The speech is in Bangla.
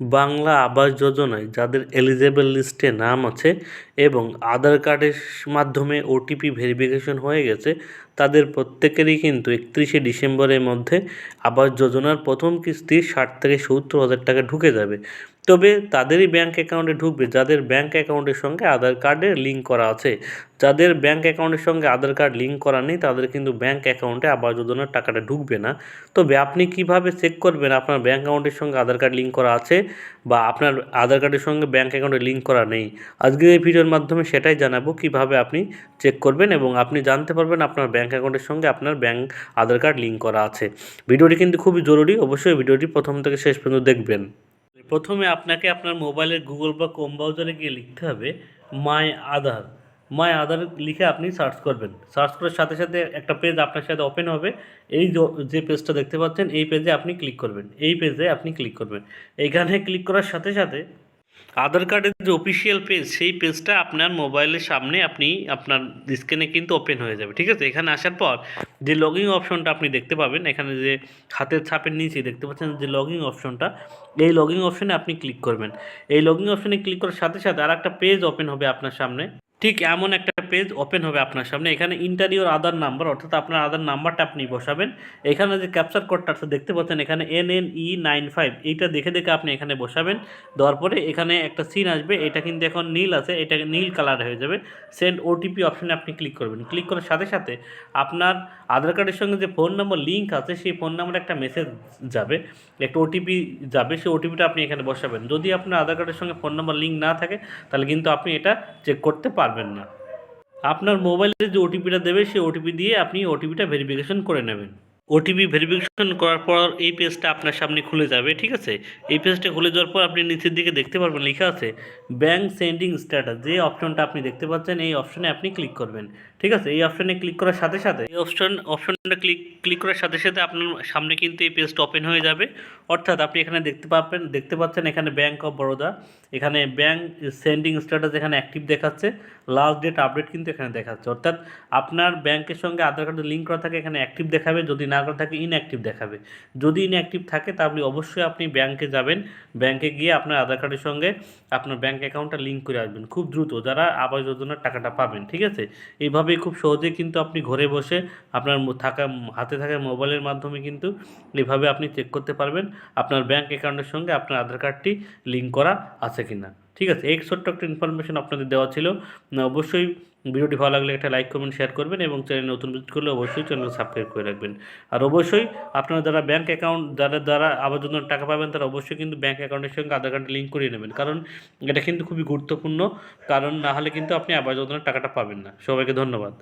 বাংলা আবাস যোজনায় যাদের এলিজেবল লিস্টে নাম আছে এবং আধার কার্ডের মাধ্যমে ওটিপি ভেরিফিকেশন হয়ে গেছে, তাদের প্রত্যেকেরই কিন্তু একত্রিশে ডিসেম্বরের মধ্যে আবাস যোজনার প্রথম কিস্তি ষাট থেকে সত্তর হাজার টাকা ঢুকে যাবে। তবে তাদেরই ব্যাঙ্ক অ্যাকাউন্টে ঢুকবে, যাদের ব্যাঙ্ক অ্যাকাউন্টের সঙ্গে আধার কার্ডের লিঙ্ক করা আছে। যাদের ব্যাঙ্ক অ্যাকাউন্টের সঙ্গে আধার কার্ড লিঙ্ক করা নেই, তাদের কিন্তু ব্যাঙ্ক অ্যাকাউন্টে আবাস যোজনার টাকাটা ঢুকবে না। তবে আপনি কীভাবে চেক করবেন আপনার ব্যাঙ্ক অ্যাকাউন্টের সঙ্গে আধার কার্ড লিঙ্ক করা আছে বা আপনার আধার কার্ডের সঙ্গে ব্যাঙ্ক অ্যাকাউন্টে লিঙ্ক করা নেই? আজকের এই ভিডিওর মাধ্যমে সেটাই জানাব কীভাবে আপনি চেক করবেন এবং আপনি জানতে পারবেন আপনার ব্যাঙ্ক অ্যাকাউন্টের সঙ্গে আপনার ব্যাঙ্ক আধার কার্ড লিঙ্ক করা আছে। ভিডিওটি কিন্তু খুবই জরুরি, অবশ্যই ভিডিওটি প্রথম থেকে শেষ পর্যন্ত দেখবেন। প্রথমে আপনাকে আপনার মোবাইলের গুগল বা কোম ব্রাউজারে গিয়ে লিখতে হবে মাই আধার মাই আধার লিখে আপনি সার্চ করবেন। সার্চ করার সাথে সাথে একটা পেজ আপনার সাথে ওপেন হবে। এই যে পেজটা দেখতে পাচ্ছেন, এই পেজে আপনি ক্লিক করবেন। এই পেজে আপনি ক্লিক করবেন। এইখানে ক্লিক করার সাথে সাথে আধার কার্ডের যে অফিসিয়াল পেজ সেই পেজটা আপনার মোবাইলের সামনে আপনি আপনার স্ক্রিনে কিন্তু ওপেন হয়ে যাবে, ঠিক আছে? এখানে আসার পর যে লগিং অপশনটা আপনি দেখতে পাবেন, এখানে যে হাতের ছাপের নিচে দেখতে পাচ্ছেন যে লগিং অপশনটা এই লগিং অপশনে আপনি ক্লিক করবেন। এই লগিং অপশনে ক্লিক করার সাথে সাথে আর একটা পেজ ওপেন হবে আপনার সামনে, ঠিক এমন একটা পেজ ওপেন হবে আপনার সামনে। এখানে ইন্টারিওর আধার নাম্বার অর্থাৎ আপনার আধার নাম্বারটা আপনি বসাবেন। এখানে যে ক্যাপচার কোডটা আছে, দেখতে পাচ্ছেন এখানে N N E nine five এইটা দেখে দেখে আপনি এখানে বসাবেন। দেওয়ার পরে এখানে একটা সিন আসবে, এটা কিন্তু এখন নীল আছে, এটা নীল কালার হয়ে যাবে। সেন্ড ওটিপি অপশানে আপনি ক্লিক করবেন। ক্লিক করার সাথে সাথে আপনার আধার কার্ডের সঙ্গে যে ফোন নম্বর লিঙ্ক আছে, সেই ফোন নম্বরে একটা মেসেজ যাবে। একটা ওটিপি যাবে, সেই ওটিপিটা আপনি এখানে বসাবেন। যদি আপনার আধার কার্ডের সঙ্গে ফোন নম্বর লিঙ্ক না থাকে, তাহলে কিন্তু আপনি এটা চেক করতে পারবেন না। আপনার মোবাইলে যে ওটিপিটা দেবে সেই ওটিপি দিয়ে আপনি ওটিপিটা ভেরিফিকেশন করে নেবেন। ওটিপি ভেরিফিকেশন করার পর এই পেজটা আপনার সামনে খুলে যাবে, ঠিক আছে? এই পেজটা খুলে যাওয়ার পর আপনি নিচের দিকে দেখতে পারবেন, লেখা আছে ব্যাঙ্ক সেন্ডিং স্ট্যাটাস যে অপশনটা আপনি দেখতে পাচ্ছেন, এই অপশনে আপনি ক্লিক করবেন, ঠিক আছে? এই অপশনে ক্লিক করার সাথে সাথে, এই অপশন অপশনটা ক্লিক ক্লিক করার সাথে সাথে আপনার সামনে কিন্তু এই পেজটা ওপেন হয়ে যাবে। অর্থাৎ আপনি এখানে দেখতে পাবেন, দেখতে পাচ্ছেন এখানে ব্যাঙ্ক অফ বরোদা এখানে ব্যাঙ্ক সেন্ডিং স্ট্যাটাস এখানে অ্যাক্টিভ দেখাচ্ছে লাস্ট ডেট আপডেট কিন্তু এখানে দেখাচ্ছে। অর্থাৎ আপনার ব্যাংকের সঙ্গে আধার কার্ডের লিঙ্ক করা থাকে, এখানে অ্যাক্টিভ দেখাবে, যদি না করা থাকে ইনঅ্যাক্টিভ দেখাবে। যদি ইনঅ্যাক্টিভ থাকে, তাহলে অবশ্যই আপনি ব্যাংকে যাবেন। ব্যাংকে গিয়ে আপনার আধার কার্ডের সঙ্গে আপনার ব্যাংক অ্যাকাউন্টটা লিঙ্ক করে আসবেন। খুব দ্রুত যারা আবাস যোজনার টাকাটা পাবেন, ঠিক আছে? এইভাবেই খুব সহজেই কিন্তু আপনি ঘরে বসে আপনার থাকা, হাতে থাকা মোবাইলের মাধ্যমে কিন্তু এভাবে আপনি চেক করতে পারবেন, আপনার ব্যাংক অ্যাকাউন্টের সঙ্গে আপনার আধার কার্ডটি লিঙ্ক করা আছে কি না ঠিক আছে? এই ছোট্ট একটা ইনফরমেশন আপনাদের দেওয়া ছিল। অবশ্যই ভিডিওটি ভালো লাগলে একটা লাইক কমেন্ট শেয়ার করবেন এবং চ্যানেল নতুন ভিজিট করলে অবশ্যই চ্যানেল সাবস্ক্রাইব করে রাখবেন। আর অবশ্যই আপনারা যারা ব্যাঙ্ক অ্যাকাউন্ট যাদের দ্বারা আবার জন্য টাকা পাবেন, তারা অবশ্যই কিন্তু ব্যাঙ্ক অ্যাকাউন্টের সঙ্গে আধার কার্ড লিঙ্ক করিয়ে নেবেন। কারণ এটা কিন্তু খুবই গুরুত্বপূর্ণ, কারণ না হলে কিন্তু আপনি আবার যোজনার টাকাটা পাবেন না। সবাইকে ধন্যবাদ।